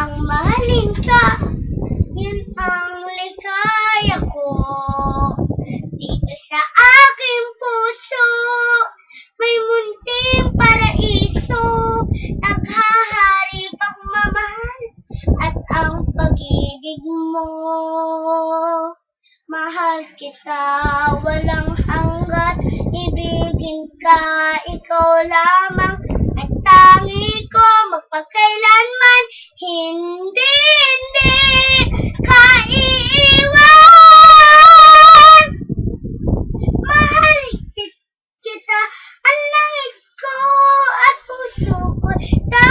Ang mahalin ka, yun ang ligaya ko. Dito sa aking puso, may munting paraiso, naghahari pagmamahal at ang pag-ibig mo. Mahal kita, walang hanggat, ibigin ka, ikaw lamang, шоколад.